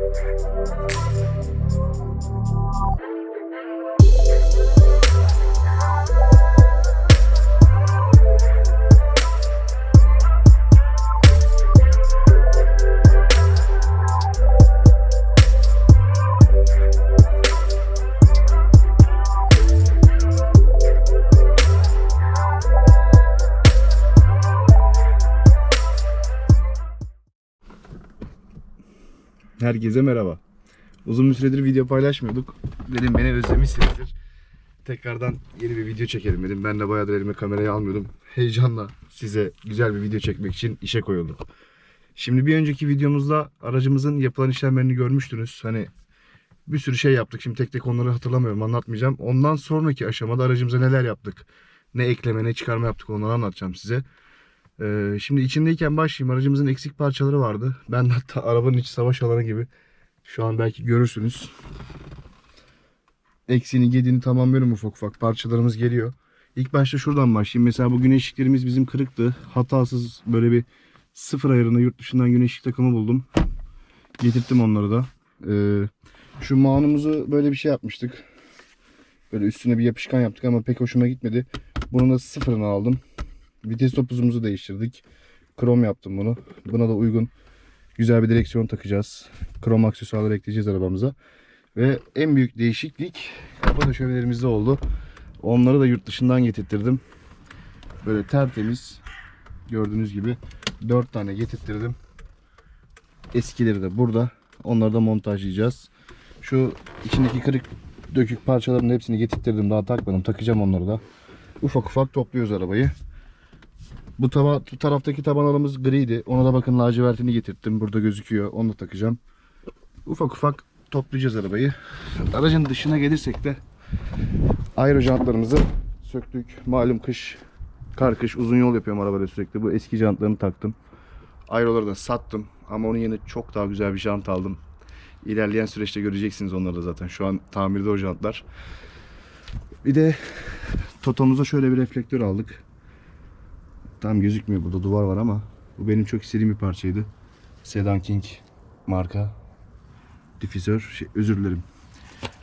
Thank you. Herkese merhaba. Uzun bir süredir video paylaşmıyorduk. Dedim beni özlemişsinizdir. Tekrardan yeni bir video çekelim dedim. Ben de bayağıdır elime kamerayı almıyordum. Heyecanla size güzel bir video çekmek için işe koyulduk. Şimdi bir önceki videomuzda aracımızın yapılan işlemlerini görmüştünüz. Hani bir sürü şey yaptık. Şimdi tek tek onları hatırlamıyorum, anlatmayacağım. Ondan sonraki aşamada aracımıza neler yaptık? Ne ekleme, ne çıkarma yaptık onları anlatacağım size. Ee, şimdi içindeyken başlayayım. Aracımızın eksik parçaları vardı. Ben hatta arabanın içi savaş alanı gibi. Şu an belki görürsünüz. Eksiğini gediğini tamamlıyorum ufak ufak. Parçalarımız geliyor. İlk başta şuradan başlayayım. Mesela bu güneşliklerimiz bizim kırıktı. Hatasız böyle bir sıfır ayarında yurt dışından güneşlik takımı buldum. Getirttim onları da. Ee, şu mount'umuzu böyle bir şey yapmıştık. Böyle üstüne bir yapışkan yaptık ama pek hoşuma gitmedi. Bunu da sıfırını aldım. Vites topuzumuzu değiştirdik. Krom yaptım bunu. Buna da uygun güzel bir direksiyon takacağız. Krom aksesuarları ekleyeceğiz arabamıza. Ve en büyük değişiklik araba döşemelerimizde oldu. Onları da yurt dışından getirttirdim. Böyle tertemiz gördüğünüz gibi 4 tane getirttirdim. Eskileri de burada. Onları da montajlayacağız. Şu içindeki kırık dökük parçaların hepsini getirttirdim. Daha takmadım. Takacağım onları da. Ufak ufak topluyoruz arabayı. Bu, tava, taraftaki tabanalımız griydi. Ona da bakın lacivertini getirttim. Burada gözüküyor. Onu da takacağım. Ufak ufak toplayacağız arabayı. Aracın dışına gelirsek de aero jantlarımızı söktük. Malum kış, kar kış uzun yol yapıyorum arabada sürekli. Bu eski jantlarını taktım. Aeroları da sattım. Ama onun yerine çok daha güzel bir jant aldım. İlerleyen süreçte göreceksiniz onları da zaten. Şu an tamirde o jantlar. Bir de Toto'muza şöyle bir reflektör aldık. Tam gözükmüyor burada duvar var ama bu benim çok istediğim bir parçaydı. Sedan King marka difüzör, şey, özür dilerim.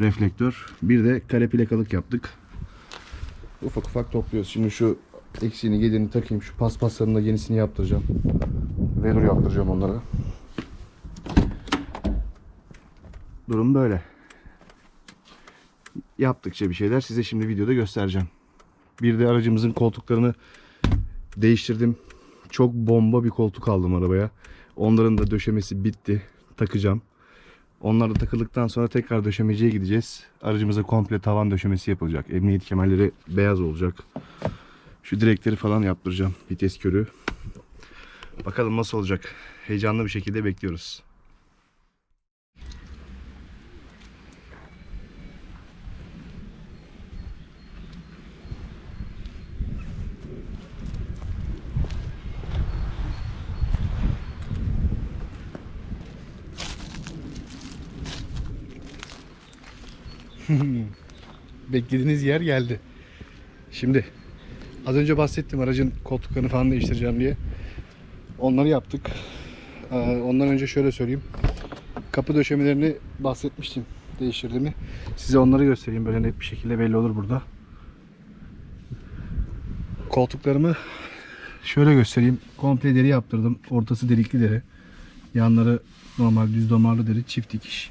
Reflektör. Bir de kare plakalık yaptık. Ufak ufak topluyoruz. Şimdi şu eksiğini gelirini takayım. Şu paspaslarını da yenisini yaptıracağım. Vedur yaptıracağım onlara. Durum böyle. Yaptıkça bir şeyler size şimdi videoda göstereceğim. Bir de aracımızın koltuklarını değiştirdim. Çok bomba bir koltuk aldım arabaya. Onların da döşemesi bitti. Takacağım. Onlar da takıldıktan sonra tekrar döşemeciye gideceğiz. Aracımıza komple tavan döşemesi yapılacak. Emniyet kemerleri beyaz olacak. Şu direkleri falan yaptıracağım. Vites körü. Bakalım nasıl olacak. Heyecanlı bir şekilde bekliyoruz. Beklediğiniz yer geldi. Şimdi az önce bahsettim aracın koltuklarını falan değiştireceğim diye. Onları yaptık. Ee, ondan önce şöyle söyleyeyim. Kapı döşemelerini bahsetmiştim değiştirdiğimi. Size onları göstereyim böyle net bir şekilde belli olur burada. Koltuklarımı şöyle göstereyim. Komple deri yaptırdım. Ortası delikli deri. Yanları normal düz damarlı deri. Çift dikiş.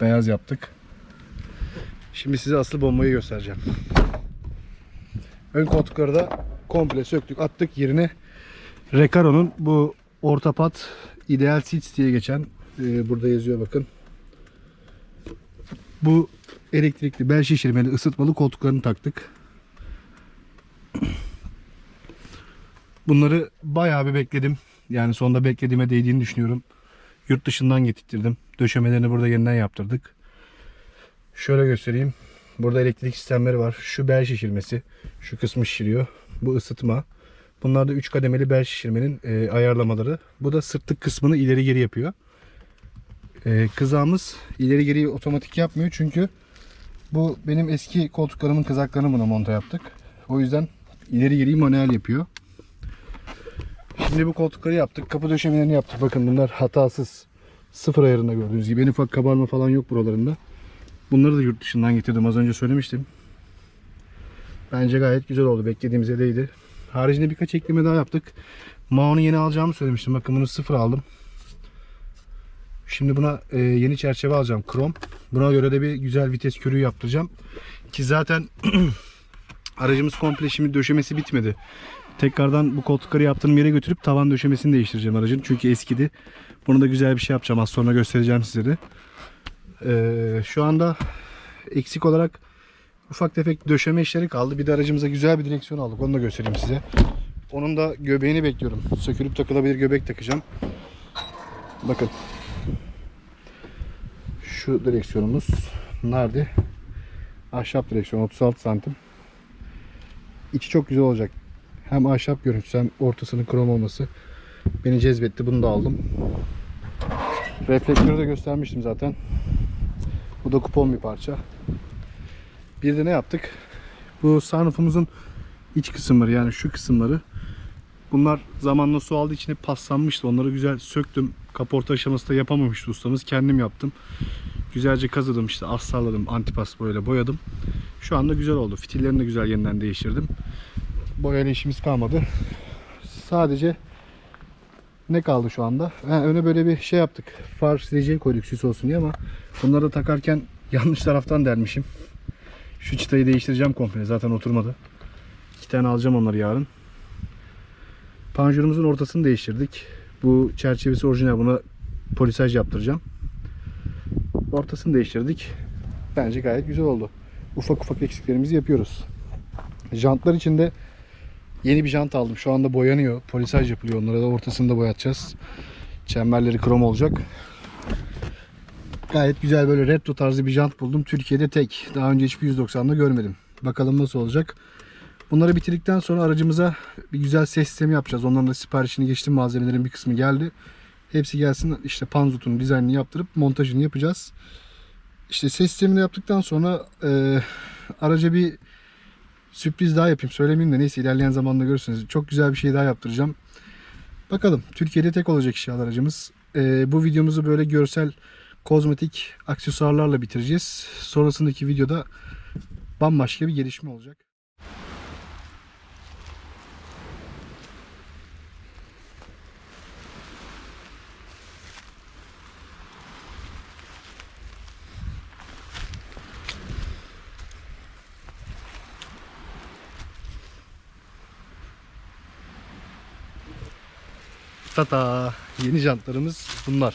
Beyaz yaptık. Şimdi size asıl bombayı göstereceğim. Ön koltukları da komple söktük attık yerine Recaro'nun bu orta pat Ideal Seats diye geçen e, burada yazıyor bakın. Bu elektrikli bel şişirmeli ısıtmalı koltuklarını taktık. Bunları bayağı bir bekledim. Yani sonunda beklediğime değdiğini düşünüyorum. Yurt dışından getirttirdim. Döşemelerini burada yeniden yaptırdık. Şöyle göstereyim. Burada elektrik sistemleri var. Şu bel şişirmesi. Şu kısmı şişiriyor. Bu ısıtma. Bunlar da 3 kademeli bel şişirmenin e, ayarlamaları. Bu da sırtlık kısmını ileri geri yapıyor. E, kızağımız ileri geri otomatik yapmıyor. Çünkü bu benim eski koltuklarımın kızaklarını buna monta yaptık. O yüzden ileri geri manuel yapıyor. Şimdi bu koltukları yaptık. Kapı döşemelerini yaptık. Bakın bunlar hatasız. Sıfır ayarında gördüğünüz gibi. En ufak kabarma falan yok buralarında. Bunları da yurt dışından getirdim. Az önce söylemiştim. Bence gayet güzel oldu. Beklediğimize değdi. Haricinde birkaç ekleme daha yaptık. Mao'nu yeni alacağımı söylemiştim. Bakın bunu sıfır aldım. Şimdi buna e, yeni çerçeve alacağım. Krom. Buna göre de bir güzel vites körüğü yaptıracağım. Ki zaten aracımız komple şimdi döşemesi bitmedi. Tekrardan bu koltukları yaptığım yere götürüp tavan döşemesini değiştireceğim aracın. Çünkü eskidi. Bunu da güzel bir şey yapacağım. Az sonra göstereceğim size de. Ee, şu anda eksik olarak ufak tefek döşeme işleri kaldı. Bir de aracımıza güzel bir direksiyon aldık. Onu da göstereyim size. Onun da göbeğini bekliyorum. Sökülüp takılabilir göbek takacağım. Bakın. Şu direksiyonumuz nerede? Ahşap direksiyon 36 santim. İçi çok güzel olacak. Hem ahşap görüntüsü hem ortasının krom olması beni cezbetti. Bunu da aldım. Reflektörü de göstermiştim zaten. Bu da kupon bir parça. Bir de ne yaptık? Bu sunroofumuzun iç kısımları yani şu kısımları bunlar zamanla su aldığı için hep paslanmıştı. Onları güzel söktüm. Kaporta aşaması da yapamamıştı ustamız. Kendim yaptım. Güzelce kazıdım işte astarladım. Antipas boyayla boyadım. Şu anda güzel oldu. Fitillerini de güzel yeniden değiştirdim. Boyayla işimiz kalmadı. Sadece ne kaldı şu anda? Ha, öne böyle bir şey yaptık. Far sileceği koyduk süs olsun diye ama bunları da takarken yanlış taraftan delmişim. Şu çıtayı değiştireceğim komple. Zaten oturmadı. İki tane alacağım onları yarın. Panjurumuzun ortasını değiştirdik. Bu çerçevesi orijinal. Buna polisaj yaptıracağım. Ortasını değiştirdik. Bence gayet güzel oldu. Ufak ufak eksiklerimizi yapıyoruz. Jantlar için de yeni bir jant aldım. Şu anda boyanıyor. Polisaj yapılıyor. Onları da ortasını da boyatacağız. Çemberleri krom olacak. Gayet güzel böyle retro tarzı bir jant buldum. Türkiye'de tek. Daha önce hiçbir 190'da görmedim. Bakalım nasıl olacak. Bunları bitirdikten sonra aracımıza bir güzel ses sistemi yapacağız. Onların da siparişini geçtim. Malzemelerin bir kısmı geldi. Hepsi gelsin. İşte panzutun dizaynını yaptırıp montajını yapacağız. İşte ses sistemini yaptıktan sonra e, araca bir sürpriz daha yapayım. Söylemeyeyim de neyse ilerleyen zamanda görürsünüz. Çok güzel bir şey daha yaptıracağım. Bakalım. Türkiye'de tek olacak inşallah aracımız. E, bu videomuzu böyle görsel kozmetik aksesuarlarla bitireceğiz. Sonrasındaki videoda bambaşka bir gelişme olacak. Tata yeni jantlarımız bunlar.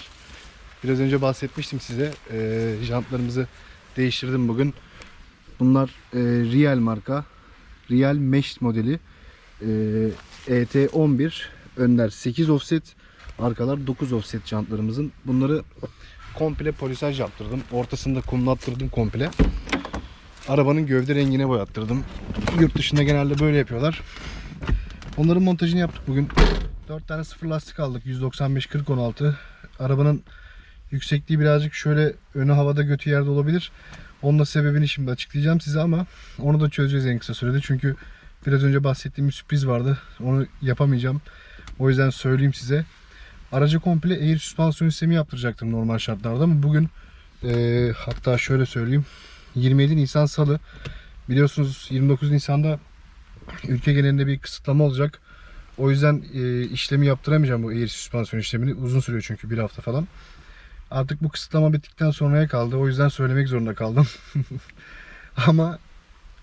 Biraz önce bahsetmiştim size. Ee, jantlarımızı değiştirdim bugün. Bunlar e, Real marka. Real Mesh modeli. Ee, ET11 önler 8 offset, arkalar 9 offset jantlarımızın. Bunları komple polisaj yaptırdım. Ortasında kumlattırdım komple. Arabanın gövde rengine boyattırdım. Yurt dışında genelde böyle yapıyorlar. Onların montajını yaptık bugün. 4 tane sıfır lastik aldık. 195 40 16. Arabanın yüksekliği birazcık şöyle önü havada götü yerde olabilir. Onun da sebebini şimdi açıklayacağım size ama onu da çözeceğiz en kısa sürede. Çünkü biraz önce bahsettiğim bir sürpriz vardı. Onu yapamayacağım. O yüzden söyleyeyim size. Aracı komple air süspansiyon sistemi yaptıracaktım normal şartlarda ama bugün e, hatta şöyle söyleyeyim 27 Nisan Salı biliyorsunuz 29 Nisan'da ülke genelinde bir kısıtlama olacak. O yüzden e, işlemi yaptıramayacağım bu air süspansiyon işlemini. Uzun sürüyor çünkü bir hafta falan. Artık bu kısıtlama bittikten sonraya kaldı. O yüzden söylemek zorunda kaldım. Ama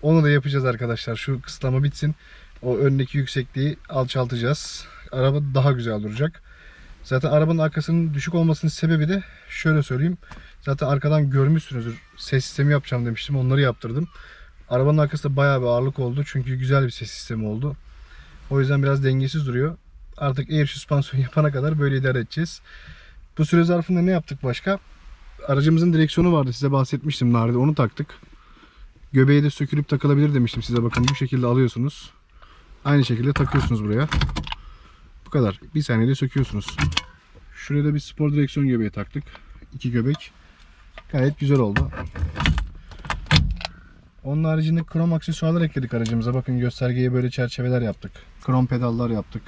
onu da yapacağız arkadaşlar. Şu kısıtlama bitsin. O öndeki yüksekliği alçaltacağız. Araba daha güzel duracak. Zaten arabanın arkasının düşük olmasının sebebi de şöyle söyleyeyim. Zaten arkadan görmüşsünüzdür. Ses sistemi yapacağım demiştim. Onları yaptırdım. Arabanın arkasında bayağı bir ağırlık oldu. Çünkü güzel bir ses sistemi oldu. O yüzden biraz dengesiz duruyor. Artık air süspansiyon yapana kadar böyle idare edeceğiz. Bu süre zarfında ne yaptık başka? Aracımızın direksiyonu vardı size bahsetmiştim Nari'de onu taktık. Göbeği de sökülüp takılabilir demiştim size bakın bu şekilde alıyorsunuz. Aynı şekilde takıyorsunuz buraya. Bu kadar. Bir saniyede söküyorsunuz. Şuraya da bir spor direksiyon göbeği taktık. İki göbek. Gayet güzel oldu. Onun haricinde krom aksesuarlar ekledik aracımıza. Bakın göstergeye böyle çerçeveler yaptık. Krom pedallar yaptık.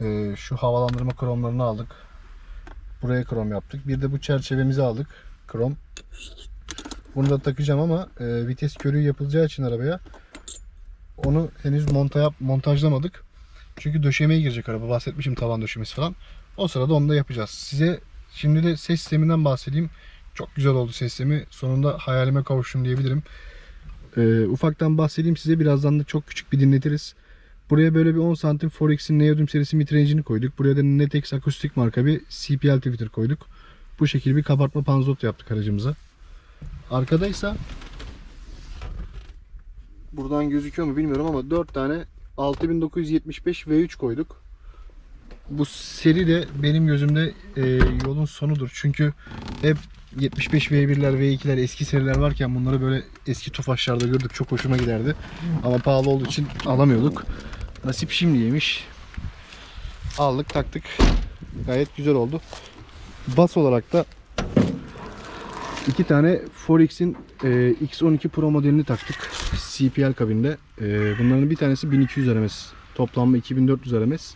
Ee, şu havalandırma kromlarını aldık. Buraya krom yaptık. Bir de bu çerçevemizi aldık. Krom. Bunu da takacağım ama e, vites körüğü yapılacağı için arabaya onu henüz monta yap, montajlamadık. Çünkü döşemeye girecek araba. Bahsetmişim tavan döşemesi falan. O sırada onu da yapacağız. Size şimdi de ses sisteminden bahsedeyim. Çok güzel oldu ses sistemi. Sonunda hayalime kavuştum diyebilirim. Ee, ufaktan bahsedeyim size. Birazdan da çok küçük bir dinletiriz. Buraya böyle bir 10 santim Forex'in Neodym serisi midrange'ini koyduk. Buraya da Netex akustik marka bir CPL tweeter koyduk. Bu şekilde bir kabartma panzot yaptık aracımıza. Arkadaysa buradan gözüküyor mu bilmiyorum ama 4 tane 6975 V3 koyduk. Bu seri de benim gözümde e, yolun sonudur. Çünkü hep 75 V1'ler, V2'ler eski seriler varken bunları böyle eski tofaşlarda gördük. Çok hoşuma giderdi. Ama pahalı olduğu için alamıyorduk. Nasip şimdiymiş. Aldık taktık. Gayet güzel oldu. Bas olarak da iki tane Forex'in e, X12 Pro modelini taktık. CPL kabinde. E, bunların bir tanesi 1200 RMS. Toplamda 2400 RMS.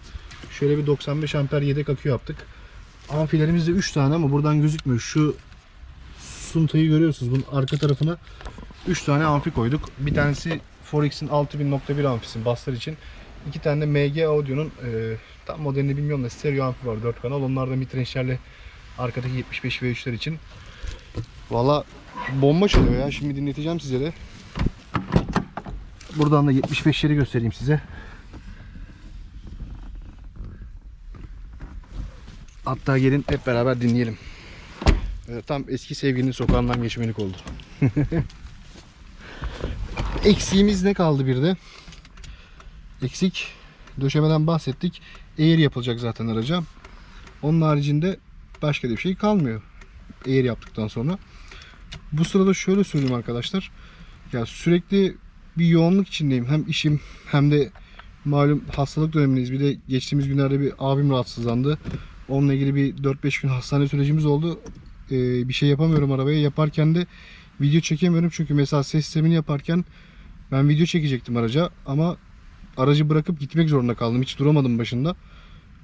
Şöyle bir 95 amper yedek akü yaptık. Amfilerimizde 3 tane ama buradan gözükmüyor. Şu suntayı görüyorsunuz. Bunun arka tarafına 3 tane amfi koyduk. Bir tanesi Forex'in 6000.1 amfisi baslar için. İki tane de MG Audio'nun e, tam modelini bilmiyorum da stereo amfi var 4 kanal. Onlar da midrange'lerle arkadaki 75 V3'ler için. Valla bomba çalıyor ya. Şimdi dinleteceğim size de. Buradan da 75'leri göstereyim size. Hatta gelin hep beraber dinleyelim. Ee, Tam eski sevgilinin sokağından geçmelik oldu. Eksiğimiz ne kaldı bir de? Eksik döşemeden bahsettik. Air yapılacak zaten araca. Onun haricinde başka bir şey kalmıyor. Air yaptıktan sonra. Bu sırada şöyle söyleyeyim arkadaşlar. Ya sürekli bir yoğunluk içindeyim. Hem işim hem de malum hastalık dönemindeyiz. Bir de geçtiğimiz günlerde bir abim rahatsızlandı. Onunla ilgili bir 4-5 gün hastane sürecimiz oldu. Ee, bir şey yapamıyorum arabaya. Yaparken de video çekemiyorum. Çünkü mesela ses sistemini yaparken ben video çekecektim araca ama aracı bırakıp gitmek zorunda kaldım. Hiç duramadım başında.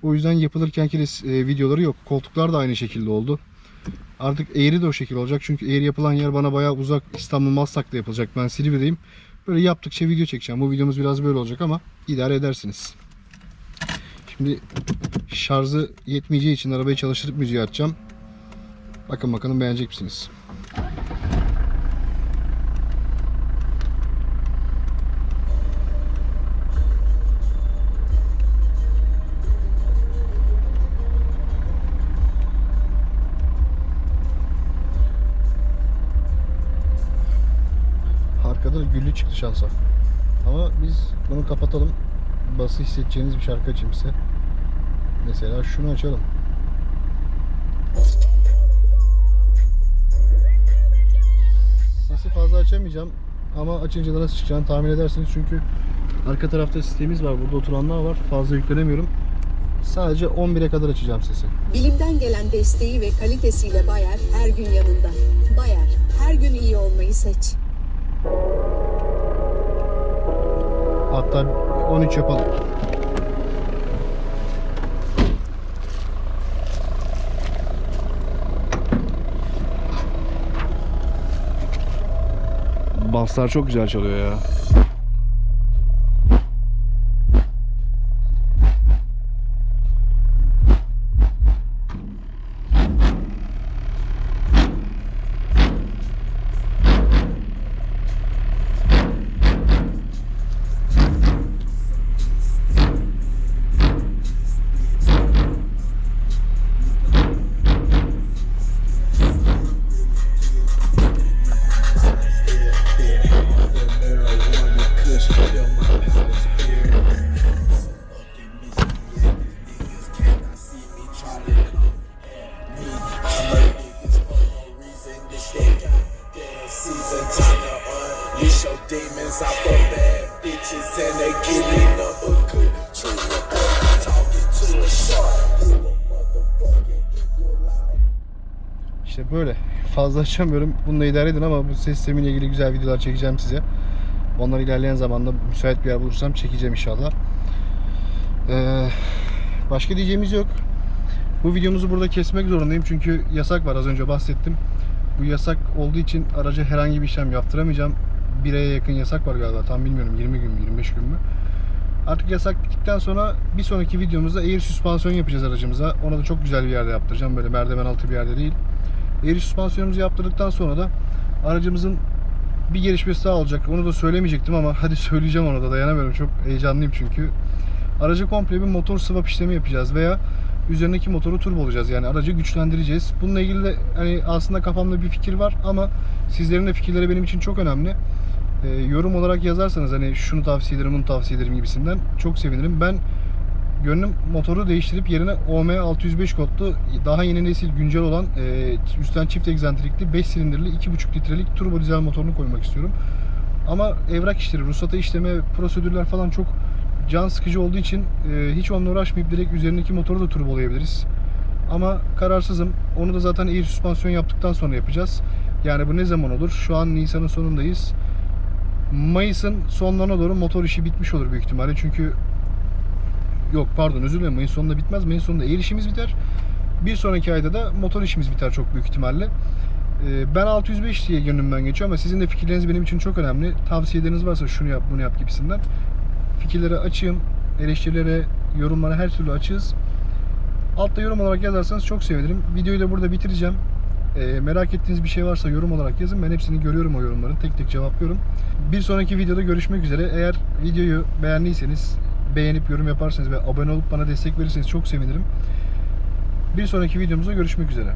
O yüzden yapılırkenki de e, videoları yok. Koltuklar da aynı şekilde oldu. Artık eğri de o şekilde olacak. Çünkü eğri yapılan yer bana bayağı uzak. İstanbul Maslak'ta yapılacak. Ben Silivri'deyim. Böyle yaptıkça video çekeceğim. Bu videomuz biraz böyle olacak ama idare edersiniz. Şimdi şarjı yetmeyeceği için arabayı çalıştırıp müziği açacağım. Bakın bakalım beğenecek misiniz? Arkada da güllü çıktı şansa. Ama biz bunu kapatalım. Bası hissedeceğiniz bir şarkı açayım size. Mesela şunu açalım. Sesi fazla açamayacağım ama açınca da nasıl çıkacağını tahmin edersiniz çünkü arka tarafta sistemimiz var. Burada oturanlar var. Fazla yüklenemiyorum. Sadece 11'e kadar açacağım sesi. Bilimden gelen desteği ve kalitesiyle Bayer her gün yanında. Bayer, her gün iyi olmayı seç. Hatta 13 yapalım. Baslar çok güzel çalıyor ya. Bad bitches and they giving up a good true talking to out. İşte böyle. Fazla açamıyorum. Bununla idare edin ama bu ses sistemiyle ilgili güzel videolar çekeceğim size. Onları ilerleyen zamanda müsait bir yer bulursam çekeceğim inşallah. Ee, başka diyeceğimiz yok. Bu videomuzu burada kesmek zorundayım çünkü yasak var az önce bahsettim. Bu yasak olduğu için araca herhangi bir işlem yaptıramayacağım. Bir aya yakın yasak var galiba tam bilmiyorum 20 gün mü 25 gün mü. Artık yasak bittikten sonra bir sonraki videomuzda air süspansiyon yapacağız aracımıza. Ona da çok güzel bir yerde yaptıracağım. Böyle merdiven altı bir yerde değil. Air süspansiyonumuzu yaptırdıktan sonra da aracımızın bir gelişmesi daha olacak. Onu da söylemeyecektim ama hadi söyleyeceğim onu da dayanamıyorum. Çok heyecanlıyım çünkü. Aracı komple bir motor swap işlemi yapacağız veya üzerindeki motoru turbo olacağız. Yani aracı güçlendireceğiz. Bununla ilgili de hani aslında kafamda bir fikir var ama sizlerin de fikirleri benim için çok önemli. Ee, yorum olarak yazarsanız hani şunu tavsiye ederim, bunu tavsiye ederim gibisinden çok sevinirim. Ben gönlüm motoru değiştirip yerine OM 605 kodlu daha yeni nesil güncel olan e, üstten çift egzantrikli 5 silindirli 2.5 litrelik turbo dizel motorunu koymak istiyorum. Ama evrak işleri, ruhsata işleme, prosedürler falan çok can sıkıcı olduğu için e, hiç onunla uğraşmayıp direkt üzerindeki motoru da turbolayabiliriz. Ama kararsızım. Onu da zaten air süspansiyon yaptıktan sonra yapacağız. Yani bu ne zaman olur? Şu an Nisan'ın sonundayız. Mayıs'ın sonlarına doğru motor işi bitmiş olur büyük ihtimalle. Çünkü yok pardon özür dilerim Mayıs sonunda bitmez. Mayıs sonunda air işimiz biter. Bir sonraki ayda da motor işimiz biter çok büyük ihtimalle. Ee, Ben 605 diye gönlümden geçiyor ama sizin de fikirleriniz benim için çok önemli. Tavsiyeleriniz varsa şunu yap bunu yap gibisinden. Fikirlere açığım. Eleştirilere, yorumlara her türlü açığız. Altta yorum olarak yazarsanız çok sevinirim. Videoyu da burada bitireceğim. Ee, merak ettiğiniz bir şey varsa yorum olarak yazın. Ben hepsini görüyorum o yorumların. Tek tek cevaplıyorum. Bir sonraki videoda görüşmek üzere. Eğer videoyu beğendiyseniz beğenip yorum yaparsanız ve abone olup bana destek verirseniz çok sevinirim. Bir sonraki videomuzda görüşmek üzere.